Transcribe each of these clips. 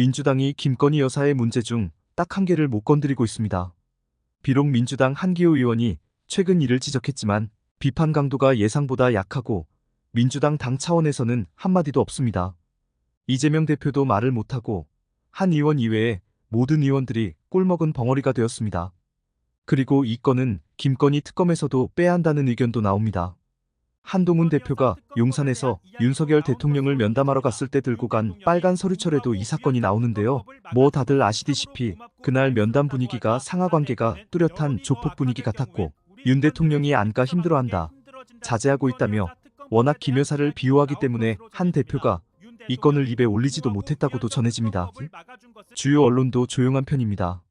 민주당이 김건희 여사의 문제 중 딱 한 개를 못 건드리고 있습니다. 비록 민주당 한기호 의원이 최근 이를 지적했지만 비판 강도가 예상보다 약하고 민주당 당 차원에서는 한마디도 없습니다. 이재명 대표도 말을 못하고 한 의원 이외에 모든 의원들이 꿀먹은 벙어리가 되었습니다. 그리고 이 건은 김건희 특검에서도 빼야 한다는 의견도 나옵니다. 한동훈 대표가 용산에서 윤석열 대통령을 면담하러 갔을 때 들고 간 빨간 서류철에도 이 사건이 나오는데요. 뭐 다들 아시다시피 그날 면담 분위기가 상하 관계가 뚜렷한 조폭 분위기 같았고 윤 대통령이 안가 힘들어한다. 자제하고 있다며 워낙 김 여사를 비호하기 때문에 한 대표가 이 건을 입에 올리지도 못했다고도 전해집니다. 주요 언론도 조용한 편입니다.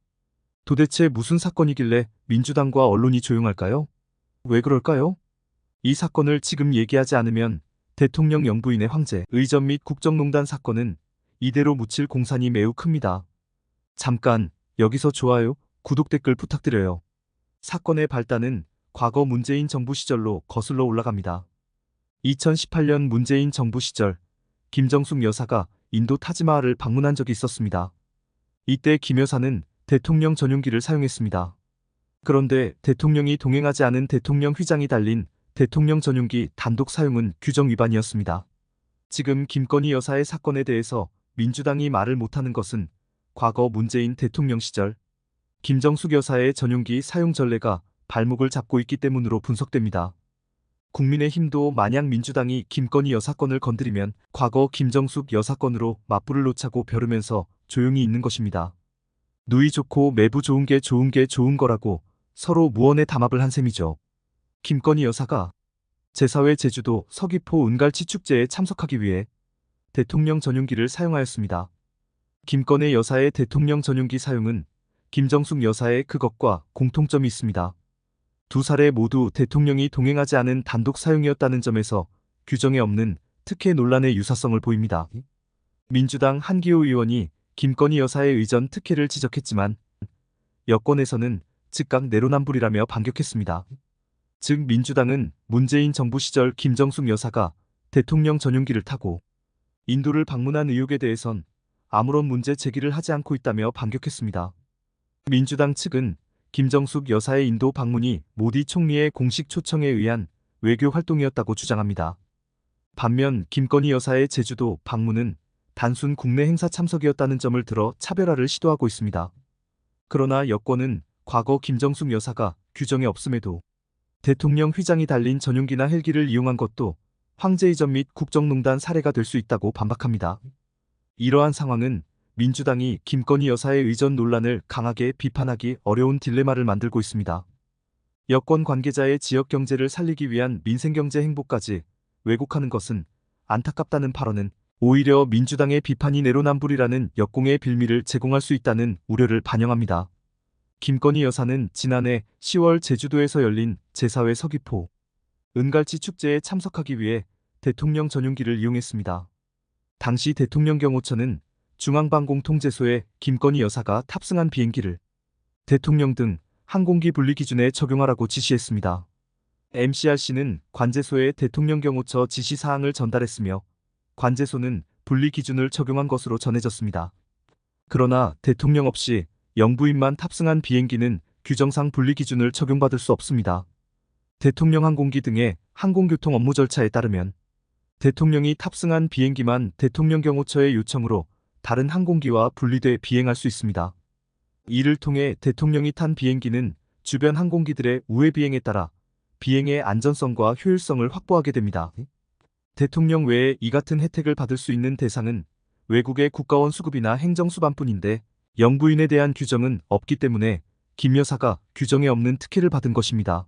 도대체 무슨 사건이길래 민주당과 언론이 조용할까요? 왜 그럴까요? 이 사건을 지금 얘기하지 않으면 대통령 영부인의 황제, 의전 및 국정농단 사건은 이대로 묻힐 공산이 매우 큽니다. 잠깐 여기서 좋아요, 구독 댓글 부탁드려요. 사건의 발단은 과거 문재인 정부 시절로 거슬러 올라갑니다. 2018년 문재인 정부 시절 김정숙 여사가 인도 타지마할을 방문한 적이 있었습니다. 이때 김 여사는 대통령 전용기를 사용했습니다. 그런데 대통령이 동행하지 않은 대통령 휘장이 달린 대통령 전용기 단독 사용은 규정 위반이었습니다. 지금 김건희 여사의 사건에 대해서 민주당이 말을 못하는 것은 과거 문재인 대통령 시절 김정숙 여사의 전용기 사용 전례가 발목을 잡고 있기 때문으로 분석됩니다. 국민의힘도 만약 민주당이 김건희 여사 건을 건드리면 과거 김정숙 여사 건으로 맞불을 놓자고 벼르면서 조용히 있는 것입니다. 누이 좋고 매부 좋은 게 좋은 게 좋은 거라고 서로 무언의 담합을 한 셈이죠. 김건희 여사가 제4회 제주도 서귀포 은갈치 축제에 참석하기 위해 대통령 전용기를 사용하였습니다. 김건희 여사의 대통령 전용기 사용은 김정숙 여사의 그것과 공통점이 있습니다. 두 사례 모두 대통령이 동행하지 않은 단독 사용이었다는 점에서 규정에 없는 특혜 논란의 유사성을 보입니다. 민주당 한기호 의원이 김건희 여사의 의전 특혜를 지적했지만 여권에서는 즉각 내로남불이라며 반격했습니다. 즉 민주당은 문재인 정부 시절 김정숙 여사가 대통령 전용기를 타고 인도를 방문한 의혹에 대해선 아무런 문제 제기를 하지 않고 있다며 반격했습니다. 민주당 측은 김정숙 여사의 인도 방문이 모디 총리의 공식 초청에 의한 외교 활동이었다고 주장합니다. 반면 김건희 여사의 제주도 방문은 단순 국내 행사 참석이었다는 점을 들어 차별화를 시도하고 있습니다. 그러나 여권은 과거 김정숙 여사가 규정에 없음에도 대통령 휘장이 달린 전용기나 헬기를 이용한 것도 황제 이전 및 국정농단 사례가 될 수 있다고 반박합니다. 이러한 상황은 민주당이 김건희 여사의 의전 논란을 강하게 비판하기 어려운 딜레마를 만들고 있습니다. 여권 관계자의 지역 경제를 살리기 위한 민생 경제 행보까지 왜곡하는 것은 안타깝다는 발언은 오히려 민주당의 비판이 내로남불이라는 역공의 빌미를 제공할 수 있다는 우려를 반영합니다. 김건희 여사는 지난해 10월 제주도에서 열린 제4회 서귀포 은갈치 축제에 참석하기 위해 대통령 전용기를 이용했습니다. 당시 대통령 경호처는 중앙방공통제소에 김건희 여사가 탑승한 비행기를 대통령 등 항공기 분리 기준에 적용하라고 지시했습니다. MCRC는 관제소에 대통령 경호처 지시 사항을 전달했으며 관제소는 분리 기준을 적용한 것으로 전해졌습니다. 그러나 대통령 없이 영부인만 탑승한 비행기는 규정상 분리 기준을 적용받을 수 없습니다. 대통령 항공기 등의 항공교통 업무 절차에 따르면 대통령이 탑승한 비행기만 대통령 경호처의 요청으로 다른 항공기와 분리돼 비행할 수 있습니다. 이를 통해 대통령이 탄 비행기는 주변 항공기들의 우회 비행에 따라 비행의 안전성과 효율성을 확보하게 됩니다. 대통령 외에 이 같은 혜택을 받을 수 있는 대상은 외국의 국가원 수급이나 행정수반뿐인데 영부인에 대한 규정은 없기 때문에 김 여사가 규정에 없는 특혜를 받은 것입니다.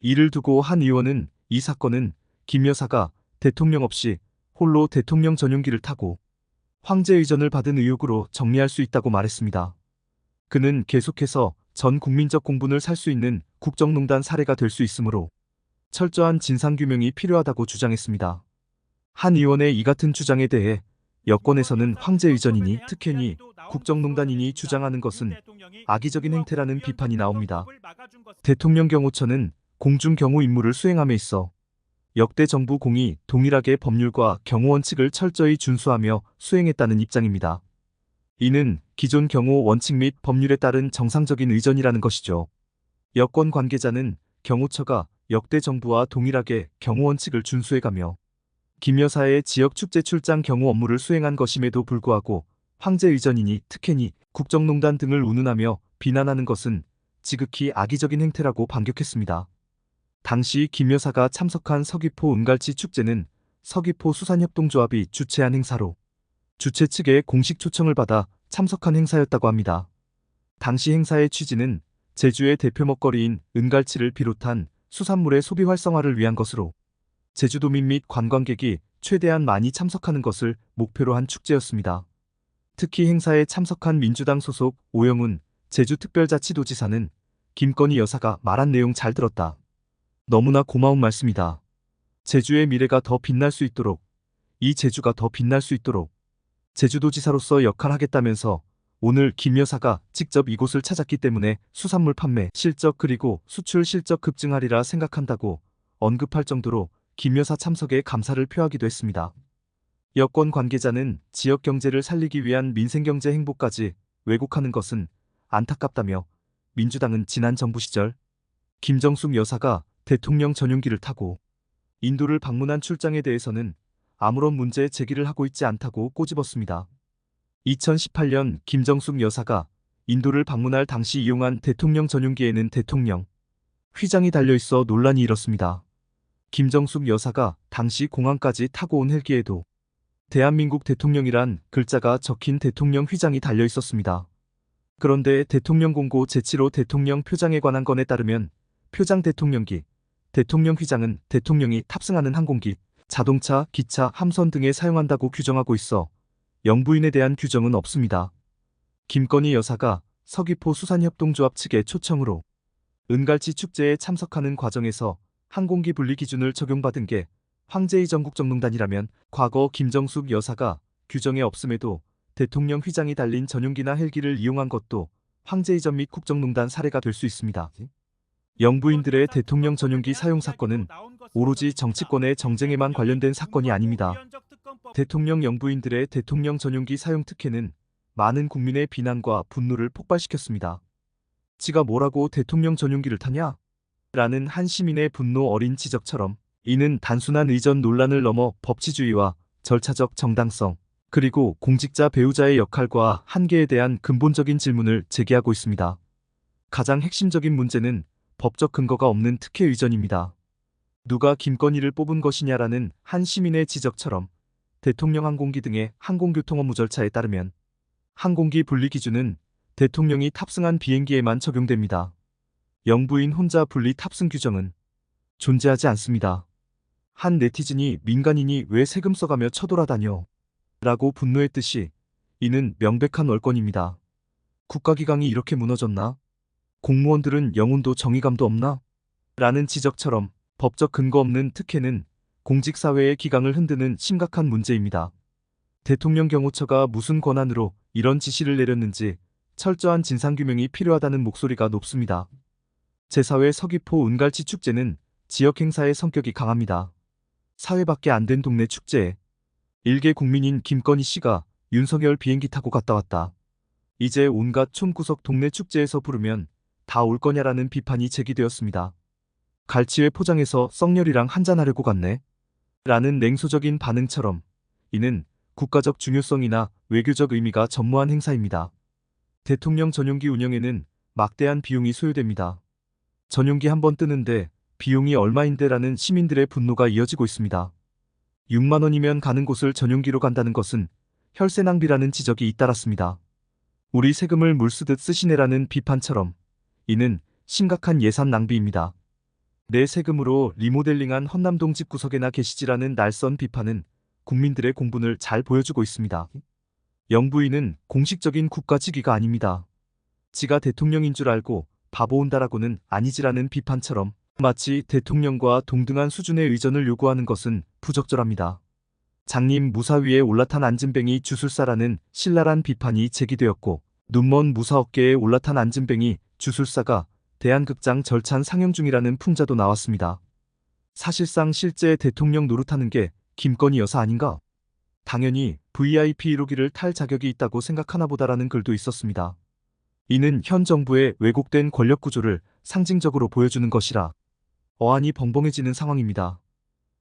이를 두고 한 의원은 이 사건은 김 여사가 대통령 없이 홀로 대통령 전용기를 타고 황제 의전을 받은 의혹으로 정리할 수 있다고 말했습니다. 그는 계속해서 전 국민적 공분을 살 수 있는 국정농단 사례가 될 수 있으므로 철저한 진상규명이 필요하다고 주장했습니다. 한 의원의 이 같은 주장에 대해 여권에서는 황제 의전이니 특혜니 국정농단이니 주장하는 것은 악의적인 행태라는 비판이 나옵니다. 대통령 경호처는 공중 경호 임무를 수행함에 있어 역대 정부 공이 동일하게 법률과 경호 원칙을 철저히 준수하며 수행했다는 입장입니다. 이는 기존 경호 원칙 및 법률에 따른 정상적인 의전이라는 것이죠. 여권 관계자는 경호처가 역대 정부와 동일하게 경호 원칙을 준수해가며 김 여사의 지역 축제 출장 경호 업무를 수행한 것임에도 불구하고 황제 의전이니 특혜니 국정농단 등을 운운하며 비난하는 것은 지극히 악의적인 행태라고 반격했습니다. 당시 김 여사가 참석한 서귀포 은갈치 축제는 서귀포 수산협동조합이 주최한 행사로 주최 측의 공식 초청을 받아 참석한 행사였다고 합니다. 당시 행사의 취지는 제주의 대표 먹거리인 은갈치를 비롯한 수산물의 소비 활성화를 위한 것으로 제주도민 및 관광객이 최대한 많이 참석하는 것을 목표로 한 축제였습니다. 특히 행사에 참석한 민주당 소속 오영훈 제주특별자치도지사는 김건희 여사가 말한 내용 잘 들었다. 너무나 고마운 말씀이다. 제주의 미래가 더 빛날 수 있도록, 이 제주가 더 빛날 수 있도록 제주도지사로서 역할하겠다면서 오늘 김 여사가 직접 이곳을 찾았기 때문에 수산물 판매 실적 그리고 수출 실적 급증하리라 생각한다고 언급할 정도로 김 여사 참석에 감사를 표하기도 했습니다. 여권 관계자는 지역 경제를 살리기 위한 민생경제 행보까지 왜곡하는 것은 안타깝다며 민주당은 지난 정부 시절 김정숙 여사가 대통령 전용기를 타고 인도를 방문한 출장에 대해서는 아무런 문제 제기를 하고 있지 않다고 꼬집었습니다. 2018년 김정숙 여사가 인도를 방문할 당시 이용한 대통령 전용기에는 대통령 휘장이 달려 있어 논란이 일었습니다. 김정숙 여사가 당시 공항까지 타고 온 헬기에도 대한민국 대통령이란 글자가 적힌 대통령 휘장이 달려 있었습니다. 그런데 대통령 공고 제7호 대통령 표장에 관한 건에 따르면 표장 대통령기, 대통령 휘장은 대통령이 탑승하는 항공기, 자동차, 기차, 함선 등에 사용한다고 규정하고 있어 영부인에 대한 규정은 없습니다. 김건희 여사가 서귀포 수산협동조합 측의 초청으로 은갈치 축제에 참석하는 과정에서 항공기 분리 기준을 적용받은 게 황제의 전국정농단이라면 과거 김정숙 여사가 규정에 없음에도 대통령 휘장이 달린 전용기나 헬기를 이용한 것도 황제이전 및 국정농단 사례가 될 수 있습니다. 영부인들의 대통령 전용기 사용 사건은 오로지 정치권의 정쟁에만 관련된 사건이 아닙니다. 대통령 영부인들의 대통령 전용기 사용 특혜는 많은 국민의 비난과 분노를 폭발시켰습니다. 지가 뭐라고 대통령 전용기를 타냐? 라는 한 시민의 분노 어린 지적처럼 이는 단순한 의전 논란을 넘어 법치주의와 절차적 정당성, 그리고 공직자 배우자의 역할과 한계에 대한 근본적인 질문을 제기하고 있습니다. 가장 핵심적인 문제는 법적 근거가 없는 특혜 의전입니다. 누가 김건희를 뽑은 것이냐라는 한 시민의 지적처럼 대통령 항공기 등의 항공교통 업무 절차에 따르면 항공기 분리 기준은 대통령이 탑승한 비행기에만 적용됩니다. 영부인 혼자 분리 탑승 규정은 존재하지 않습니다. 한 네티즌이 민간인이 왜 세금 써가며 쳐돌아다녀? 라고 분노했듯이 이는 명백한 월권입니다. 국가기강이 이렇게 무너졌나? 공무원들은 영혼도 정의감도 없나? 라는 지적처럼 법적 근거 없는 특혜는 공직사회의 기강을 흔드는 심각한 문제입니다. 대통령 경호처가 무슨 권한으로 이런 지시를 내렸는지 철저한 진상규명이 필요하다는 목소리가 높습니다. 제4회 서귀포 은갈치 축제는 지역 행사의 성격이 강합니다. 사회밖에 안 된 동네 축제에 일개 국민인 김건희 씨가 윤석열 비행기 타고 갔다 왔다. 이제 온갖 촌구석 동네 축제에서 부르면 다 올 거냐라는 비판이 제기되었습니다. 갈치회 포장해서 썩렬이랑 한잔하려고 갔네. 라는 냉소적인 반응처럼 이는 국가적 중요성이나 외교적 의미가 전무한 행사입니다. 대통령 전용기 운영에는 막대한 비용이 소요됩니다. 전용기 한 번 뜨는데 비용이 얼마인데라는 시민들의 분노가 이어지고 있습니다. 6만 원이면 가는 곳을 전용기로 간다는 것은 혈세 낭비라는 지적이 잇따랐습니다. 우리 세금을 물쓰듯 쓰시네라는 비판처럼 이는 심각한 예산 낭비입니다. 내 세금으로 리모델링한 헌남동 집 구석에나 계시지라는 날선 비판은 국민들의 공분을 잘 보여주고 있습니다. 영부인은 공식적인 국가 직위가 아닙니다. 지가 대통령인 줄 알고 바보 온다라고는 아니지라는 비판처럼 마치 대통령과 동등한 수준의 의전을 요구하는 것은 부적절합니다. 장님 무사 위에 올라탄 안진뱅이 주술사라는 신랄한 비판이 제기되었고 눈먼 무사 어깨에 올라탄 안진뱅이 주술사가 대한극장 절찬 상영 중이라는 풍자도 나왔습니다. 사실상 실제 대통령 노릇하는 게 김건희 여사 아닌가? 당연히 VIP 1호기를 탈 자격이 있다고 생각하나 보다라는 글도 있었습니다. 이는 현 정부의 왜곡된 권력 구조를 상징적으로 보여주는 것이라 어안이 벙벙해지는 상황입니다.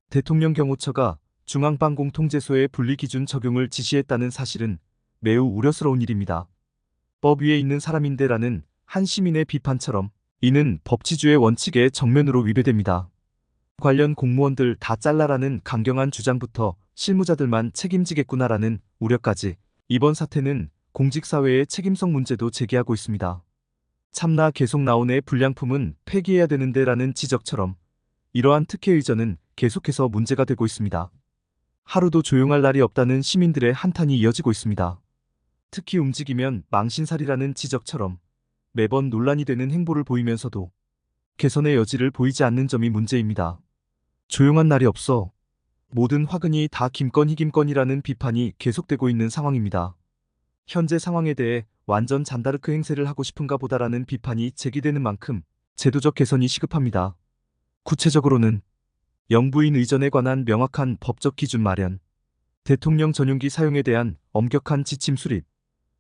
대통령 경호처가 중앙방공통제소의 분리기준 적용을 지시했다는 사실은 매우 우려스러운 일입니다. 법 위에 있는 사람인데라는 한 시민의 비판처럼 이는 법치주의 원칙에 정면으로 위배됩니다. 관련 공무원들 다 잘라라는 강경한 주장부터 실무자들만 책임지겠구나라는 우려까지 이번 사태는 공직사회의 책임성 문제도 제기하고 있습니다. 참나 계속 나오네 불량품은 폐기해야 되는데 라는 지적처럼 이러한 특혜 의전은 계속해서 문제가 되고 있습니다. 하루도 조용할 날이 없다는 시민들의 한탄이 이어지고 있습니다. 특히 움직이면 망신살이라는 지적처럼 매번 논란이 되는 행보를 보이면서도 개선의 여지를 보이지 않는 점이 문제입니다. 조용한 날이 없어 모든 화근이 다 김건희 김건희라는 비판이 계속되고 있는 상황입니다. 현재 상황에 대해 완전 잔다르크 행세를 하고 싶은가 보다라는 비판이 제기되는 만큼 제도적 개선이 시급합니다. 구체적으로는 영부인 의전에 관한 명확한 법적 기준 마련, 대통령 전용기 사용에 대한 엄격한 지침 수립,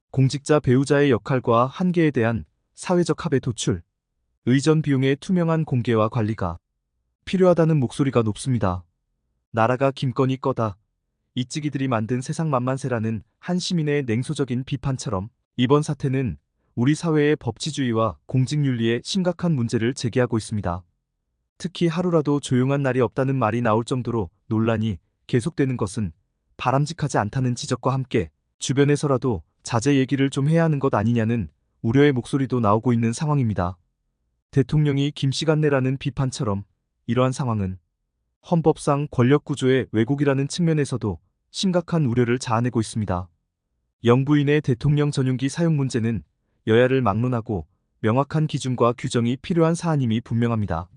공직자 배우자의 역할과 한계에 대한 사회적 합의 도출, 의전 비용의 투명한 공개와 관리가 필요하다는 목소리가 높습니다. 나라가 김건희 거다. 이찌기들이 만든 세상 만만세라는 한 시민의 냉소적인 비판처럼 이번 사태는 우리 사회의 법치주의와 공직윤리에 심각한 문제를 제기하고 있습니다. 특히 하루라도 조용한 날이 없다는 말이 나올 정도로 논란이 계속되는 것은 바람직하지 않다는 지적과 함께 주변에서라도 자제 얘기를 좀 해야 하는 것 아니냐는 우려의 목소리도 나오고 있는 상황입니다. 대통령이 김씨간내라는 비판처럼 이러한 상황은 헌법상 권력구조의 왜곡이라는 측면에서도 심각한 우려를 자아내고 있습니다. 영부인의 대통령 전용기 사용 문제는 여야를 막론하고 명확한 기준과 규정이 필요한 사안임이 분명합니다.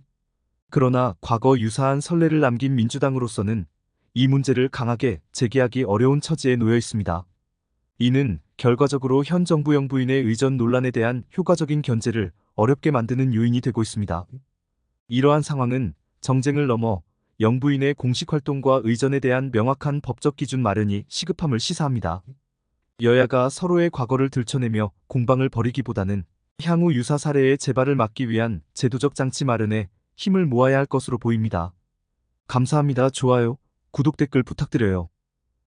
그러나 과거 유사한 선례를 남긴 민주당으로서는 이 문제를 강하게 제기하기 어려운 처지에 놓여 있습니다. 이는 결과적으로 현 정부 영부인의 의전 논란에 대한 효과적인 견제를 어렵게 만드는 요인이 되고 있습니다. 이러한 상황은 정쟁을 넘어 영부인의 공식 활동과 의전에 대한 명확한 법적 기준 마련이 시급함을 시사합니다. 여야가 서로의 과거를 들춰내며 공방을 벌이기보다는 향후 유사 사례의 재발을 막기 위한 제도적 장치 마련에 힘을 모아야 할 것으로 보입니다. 감사합니다. 좋아요, 구독 댓글 부탁드려요.